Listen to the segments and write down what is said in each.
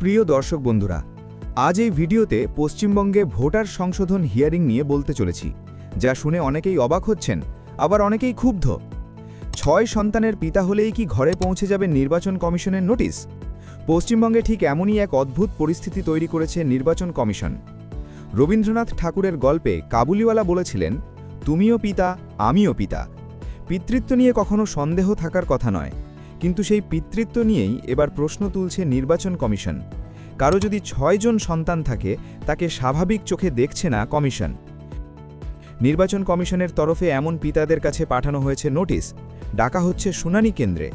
প্রিয় দর্শক বন্ধুরা, আজ এই ভিডিওতে পশ্চিমবঙ্গে ভোটার সংশোধন হিয়ারিং নিয়ে বলতে চলেছি, যা শুনে অনেকেই অবাক হচ্ছেন, আবার অনেকেই ক্ষুব্ধ। ছয় সন্তানের পিতা হলেই কি ঘরে পৌঁছে যাবে নির্বাচন কমিশনের নোটিশ? পশ্চিমবঙ্গে ঠিক এমনই এক অদ্ভুত পরিস্থিতি তৈরি করেছে নির্বাচন কমিশন। রবীন্দ্রনাথ ঠাকুরের গল্পে কাবুলিওয়ালা বলেছিলেন, তুমিও পিতা, আমিও পিতা। পিতৃত্ব নিয়ে কখনো সন্দেহ থাকার কথা নয়। কিন্তু সেই পিতৃত্ব নিয়েই এবার প্রশ্ন তুলছে নির্বাচন কমিশন। কারও যদি ছয়জন সন্তান থাকে, তাকে স্বাভাবিক চোখে দেখছে না কমিশন। নির্বাচন কমিশনের তরফে এমন পিতাদের কাছে পাঠানো হয়েছে নোটিশ, ডাকা হচ্ছে শুনানি কেন্দ্রে।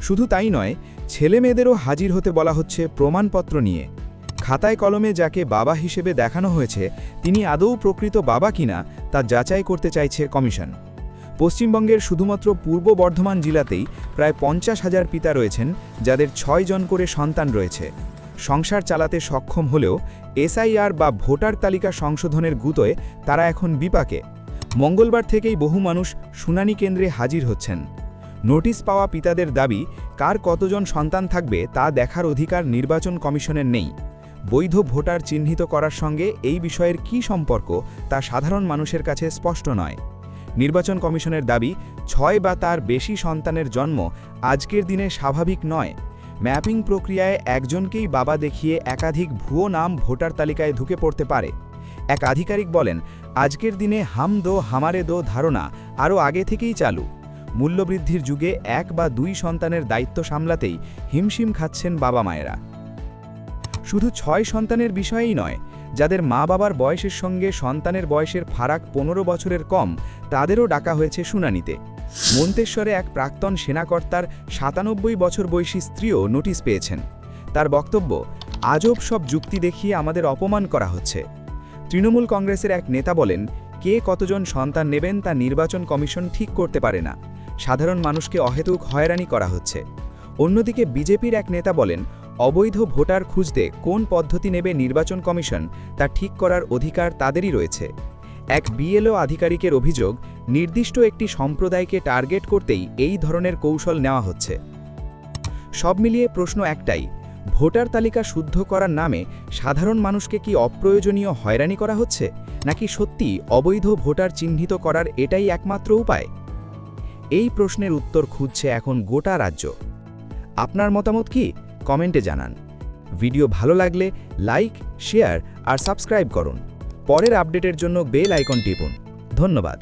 শুধু তাই নয় ছেলে মেয়েদেরও হাজির হতে বলা হচ্ছে প্রমাণপত্র নিয়ে। খাতায় কলমে যাকে বাবা হিসেবে দেখানো হয়েছে, তিনি আদৌ প্রকৃত বাবা কিনা তা যাচাই করতে চাইছে কমিশন। পশ্চিমবঙ্গের শুধুমাত্র পূর্ব বর্ধমান জেলাতেই প্রায় পঞ্চাশ হাজার পিতা রয়েছেন, যাদের ছয় জন করে সন্তান রয়েছে। সংসার চালাতে সক্ষম হলেও এসআইআর বা ভোটার তালিকা সংশোধনের গুতোয় তারা এখন বিপাকে। মঙ্গলবার থেকেই বহু মানুষ শুনানি কেন্দ্রে হাজির হচ্ছেন। নোটিশ পাওয়া পিতাদের দাবি, কার কতজন সন্তান থাকবে তা দেখার অধিকার নির্বাচন কমিশনের নেই। বৈধ ভোটার চিহ্নিত করার সঙ্গে এই বিষয়ের কী সম্পর্ক তা সাধারণ মানুষের কাছে স্পষ্ট নয়। নির্বাচন কমিশনের দাবি, ছয় বা তার বেশি সন্তানের জন্ম আজকের দিনে স্বাভাবিক নয়। ম্যাপিং প্রক্রিয়ায় একজনকেই বাবা দেখিয়ে একাধিক ভুয়ো নাম ভোটার তালিকায় ঢুকে পড়তে পারে। এক আধিকারিক বলেন, আজকের দিনে হাম দো, হামারে দো ধারণা আরও আগে থেকেই চালু। মূল্যবৃদ্ধির যুগে এক বা দুই সন্তানের দায়িত্ব সামলাতেই হিমশিম খাচ্ছেন বাবা মায়েরা। শুধু ছয় সন্তানের বিষয়েই নয় যাদের মা বাবার বয়সের সঙ্গে সন্তানের বয়সের ফারাক পনেরো বছরের কম, তাদেরও ডাকা হয়েছে শুনানিতে। মন্তেশ্বরে এক প্রাক্তন সেনাকর্তার সাতানব্বই বছর বয়সী স্ত্রীও নোটিশ পেয়েছেন। তার বক্তব্য, আজব সব যুক্তি দেখিয়ে আমাদের অপমান করা হচ্ছে। তৃণমূল কংগ্রেসের এক নেতা বলেন, কে কতজন সন্তান নেবেন তা নির্বাচন কমিশন ঠিক করতে পারে না। সাধারণ মানুষকে অহেতুক হয়রানি করা হচ্ছে। অন্যদিকে বিজেপির এক নেতা বলেন অবৈধ ভোটার খুঁজতে কোন পদ্ধতি নেবে নির্বাচন কমিশন তা ঠিক করার অধিকার তাদেরই রয়েছে। এক বিএলও আধিকারিকের অভিযোগ, নির্দিষ্ট একটি সম্প্রদায়কে টার্গেট করতেই এই ধরনের কৌশল নেওয়া হচ্ছে। সব মিলিয়ে প্রশ্ন একটাই, ভোটার তালিকা শুদ্ধ করার নামে সাধারণ মানুষকে কি অপ্রয়োজনীয় হয়রানি করা হচ্ছে? নাকি সত্যি অবৈধ ভোটার চিহ্নিত করার এটাই একমাত্র উপায়? এই প্রশ্নের উত্তর খুঁজছে এখন গোটা রাজ্য। আপনার মতামত কি? কমেন্টে জানান। ভিডিও ভালো লাগলে লাইক, শেয়ার আর সাবস্ক্রাইব করুন। পরের আপডেটের জন্য বেল আইকন টিপুন। ধন্যবাদ।